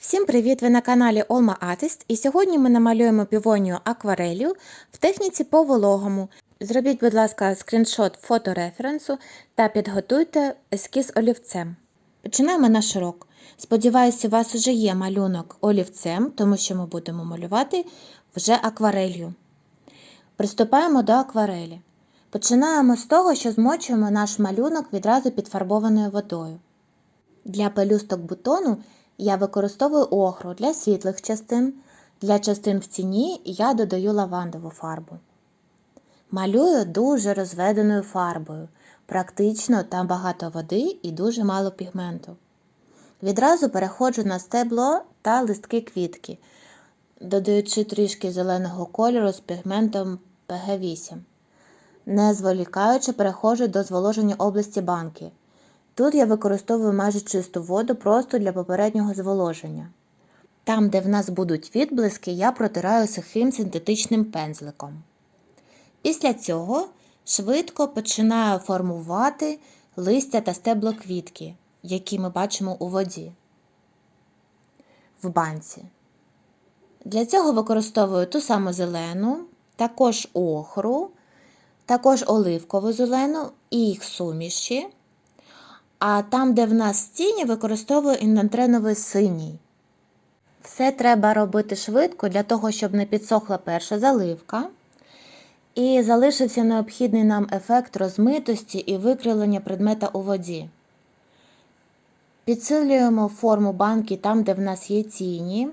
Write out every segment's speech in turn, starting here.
Всім привіт! Ви на каналі Olma Artist і сьогодні ми намалюємо півонію акварелью в техніці по вологому. Зробіть, будь ласка, скріншот фотореференсу та підготуйте ескіз олівцем. Починаємо наш урок. Сподіваюся, у вас вже є малюнок олівцем, тому що ми будемо малювати вже акварелью. Приступаємо до акварелі. Починаємо з того, що змочуємо наш малюнок відразу підфарбованою водою. Для пелюсток бутону я використовую охру для світлих частин. Для частин в тіні я додаю лавандову фарбу. Малюю дуже розведеною фарбою. Практично там багато води і дуже мало пігменту. Відразу переходжу на стебло та листки квітки, додаючи трішки зеленого кольору з пігментом PG8. Не зволікаючи, переходжу до зволоження області банки. Тут я використовую майже чисту воду просто для попереднього зволоження. Там, де в нас будуть відблиски, я протираю сухим синтетичним пензликом. Після цього швидко починаю формувати листя та стебло квітки, які ми бачимо у воді в банці. Для цього використовую ту саму зелену, також охру, також оливкову зелену і їх суміші. А там, де в нас тіні, використовую індантреновий синій. Все треба робити швидко для того, щоб не підсохла перша заливка. І залишився необхідний нам ефект розмитості і викривлення предмета у воді. Підсилюємо форму банки там, де в нас є тіні,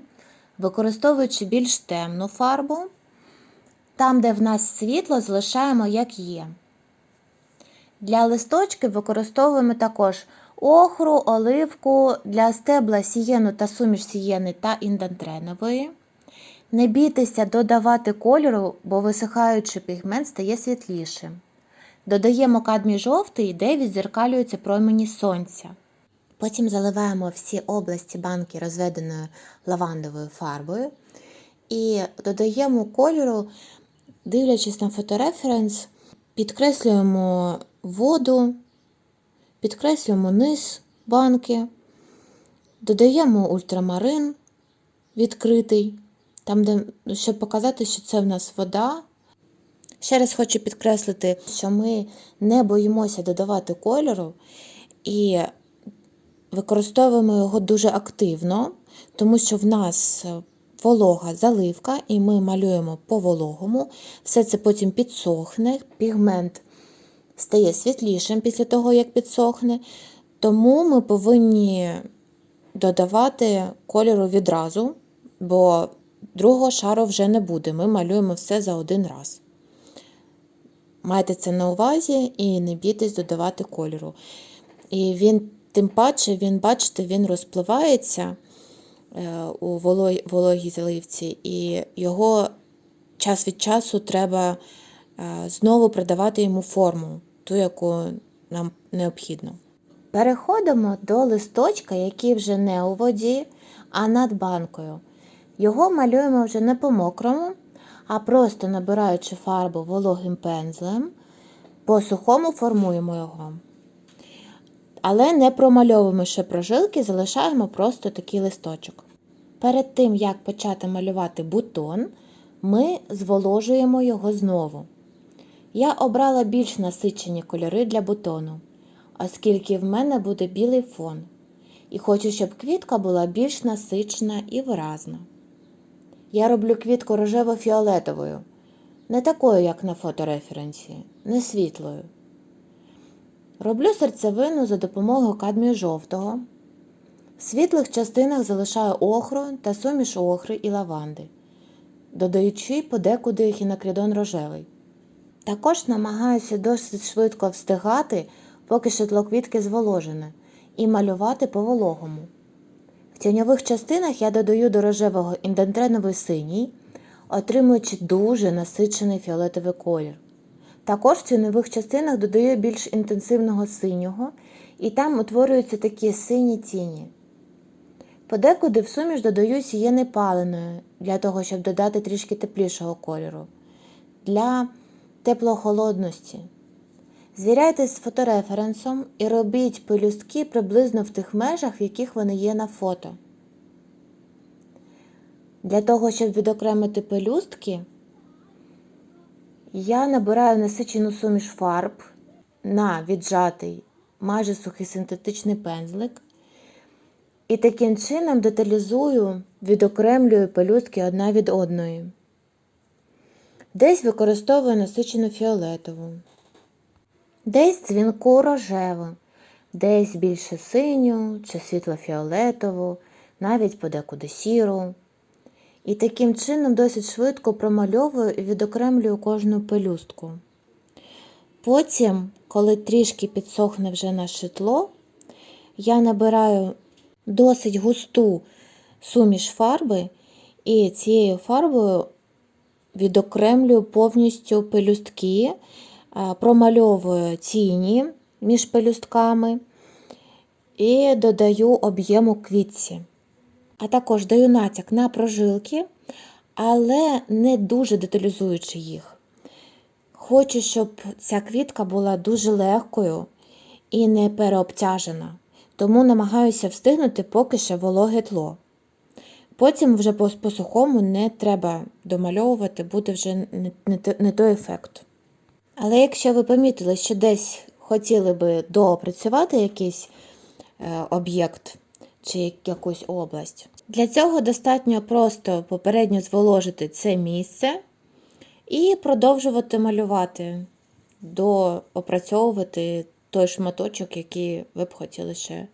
використовуючи більш темну фарбу. Там, де в нас світло, залишаємо як є. Для листочків використовуємо також охру, оливку, для стебла сієну та суміш сієни та індантренової. Не бійтеся додавати кольору, бо висихаючи пігмент стає світлішим. Додаємо кадмій жовтий, де відзеркалюються промені сонця. Потім заливаємо всі області банки розведеною лавандовою фарбою і додаємо кольору, дивлячись на фотореференс, підкреслюємо воду, підкреслюємо низ банки, додаємо ультрамарин відкритий, там, де, щоб показати, що це в нас вода. Ще раз хочу підкреслити, що ми не боїмося додавати кольору і використовуємо його дуже активно, тому що в нас волога заливка, і ми малюємо по вологому. Все це потім підсохне, пігмент стає світлішим після того, як підсохне. Тому ми повинні додавати кольору відразу, бо другого шару вже не буде. Ми малюємо все за один раз. Майте це на увазі і не бійтесь додавати кольору. І він, тим паче, він, бачите, він розпливається у вологій заливці, і його час від часу треба знову придавати йому форму, ту, яку нам необхідно. Переходимо до листочка, який вже не у воді, а над банкою. Його малюємо вже не по мокрому, а просто набираючи фарбу вологим пензлем, по сухому формуємо його. Але не промальовуємо ще прожилки, залишаємо просто такий листочок. Перед тим, як почати малювати бутон, ми зволожуємо його знову. Я обрала більш насичені кольори для бутону, оскільки в мене буде білий фон. І хочу, щоб квітка була більш насичена і виразна. Я роблю квітку рожево-фіолетовою, не такою, як на фотореференсі, не світлою. Роблю серцевину за допомогою кадмію жовтого. В світлих частинах залишаю охру та суміш охри і лаванди, додаючи подекуди хінокридон рожевий. Також намагаюся досить швидко встигати, поки шитло квітки зволожене, і малювати по вологому. В тіньових частинах я додаю до рожевого індантреновий синій, отримуючи дуже насичений фіолетовий колір. Також в тіньових частинах додаю більш інтенсивного синього, і там утворюються такі сині тіні. Подекуди в суміш додаю сієни паленою, для того, щоб додати трішки теплішого кольору. Для теплохолодності. Звіряйтесь з фотореференсом і робіть пелюстки приблизно в тих межах, в яких вони є на фото. Для того, щоб відокремити пелюстки, я набираю насичену суміш фарб на віджатий, майже сухий синтетичний пензлик. І таким чином деталізую, відокремлюю пелюстки одна від одної. Десь використовую насичену фіолетову, десь дзвінку рожеву, десь більше синю чи світло-фіолетову, навіть подекуди сіру. І таким чином досить швидко промальовую і відокремлюю кожну пелюстку. Потім, коли трішки підсохне вже наше тло, я набираю досить густу суміш фарби і цією фарбою відокремлюю повністю пелюстки, промальовую тіні між пелюстками і додаю об'єму квітці. А також даю натяк на прожилки, але не дуже деталізуючи їх. Хочу, щоб ця квітка була дуже легкою і не переобтяжена, тому намагаюся встигнути поки ще вологе тло. Потім вже по, по сухому не треба домальовувати, буде вже не, не, не той ефект. Але якщо ви помітили, що десь хотіли би доопрацювати якийсь е, об'єкт чи якусь область, для цього достатньо просто попередньо зволожити це місце і продовжувати малювати, доопрацьовувати той шматочок, який ви б хотіли ще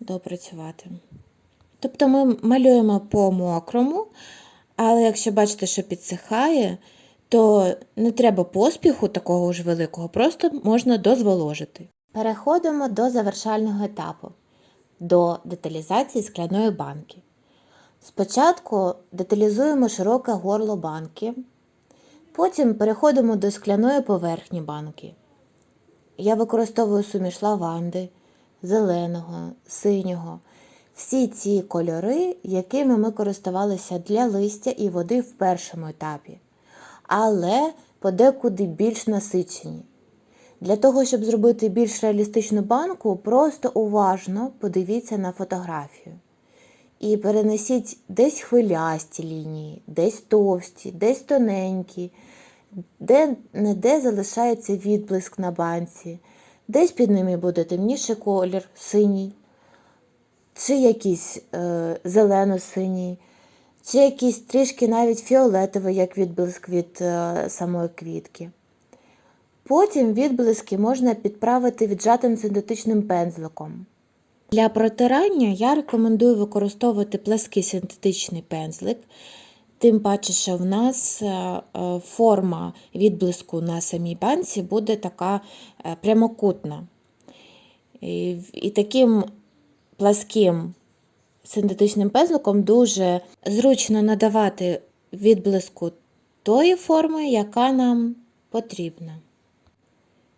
доопрацювати. Тобто ми малюємо по мокрому, але якщо бачите, що підсихає, то не треба поспіху такого ж великого, просто можна дозволожити. Переходимо до завершального етапу до деталізації скляної банки. Спочатку деталізуємо широке горло банки, потім переходимо до скляної поверхні банки. Я використовую суміш лаванди, зеленого, синього. Всі ці кольори, якими ми користувалися для листя і води в першому етапі, але подекуди більш насичені. Для того, щоб зробити більш реалістичну банку, просто уважно подивіться на фотографію. І перенесіть десь хвилясті лінії, десь товсті, десь тоненькі, де не де залишається відблиск на банці, десь під ними буде темніший колір, синій, чи якийсь е, зелено-синій, чи якийсь трішки навіть фіолетовий, як відблиск від е, самої квітки. Потім відблиски можна підправити віджатим синтетичним пензликом. Для протирання я рекомендую використовувати плаский синтетичний пензлик, тим паче, що в нас е, е, форма відблиску на самій банці буде така е, прямокутна. І таким пласким синтетичним пензликом дуже зручно надавати відблиску тої форми, яка нам потрібна.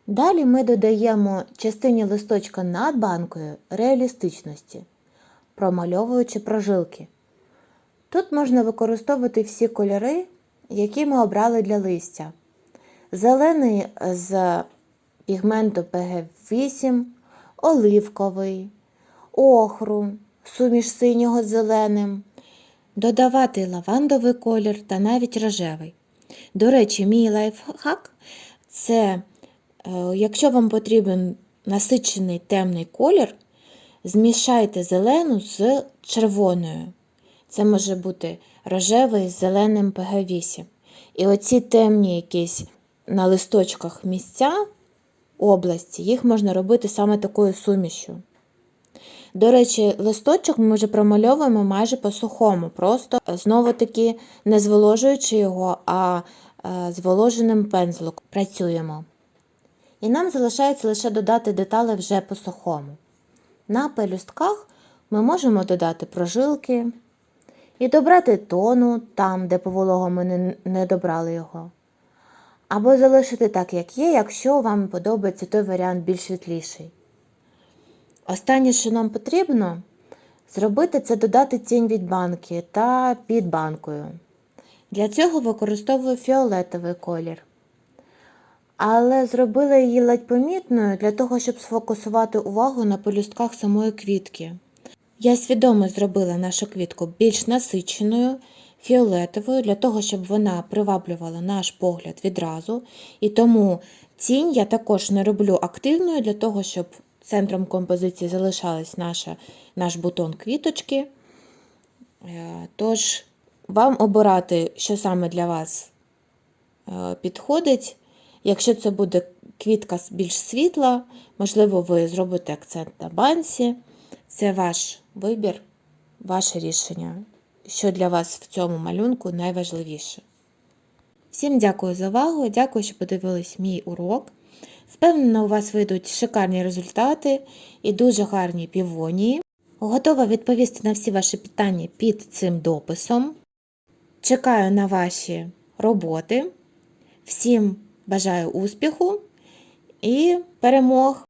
Далі ми додаємо частині листочка над банкою реалістичності, промальовуючи прожилки. Тут можна використовувати всі кольори, які ми обрали для листя. Зелений з пігменту PG8, оливковий, охру, суміш синього з зеленим, додавати лавандовий колір та навіть рожевий. До речі, мій лайфхак це Е, Якщо вам потрібен насичений темний колір, змішайте зелену з червоною. Це може бути рожевий з зеленим PG8. І оці темні якісь на листочках місця області, їх можна робити саме такою сумішю. До речі, листочок ми вже промальовуємо майже по сухому, просто знову таки не зволожуючи його, а е, зволоженим пензликом працюємо. І нам залишається лише додати деталі вже по сухому. На пелюстках ми можемо додати прожилки і добрати тону там, де по вологому не, не добрали його. Або залишити так, як є, якщо вам подобається той варіант більш світліший. Останнє, що нам потрібно, зробити це додати тінь від банки та під банкою. Для цього використовую фіолетовий колір але зробила її ледь помітною для того, щоб сфокусувати увагу на пелюстках самої квітки. Я свідомо зробила нашу квітку більш насиченою, фіолетовою для того, щоб вона приваблювала наш погляд відразу. І тому тінь я також не роблю активною для того, щоб центром композиції залишалась наша, наш бутон квіточки. Е, Тож, вам обирати, що саме для вас е, підходить. Якщо це буде квітка більш світла, можливо, ви зробите акцент на банці. Це ваш вибір, ваше рішення, що для вас в цьому малюнку найважливіше. Всім дякую за увагу, дякую, що подивились мій урок. Впевнена, у вас вийдуть шикарні результати і дуже гарні півонії. Готова відповісти на всі ваші питання під цим дописом. Чекаю на ваші роботи. Всім бажаю успіху і перемог!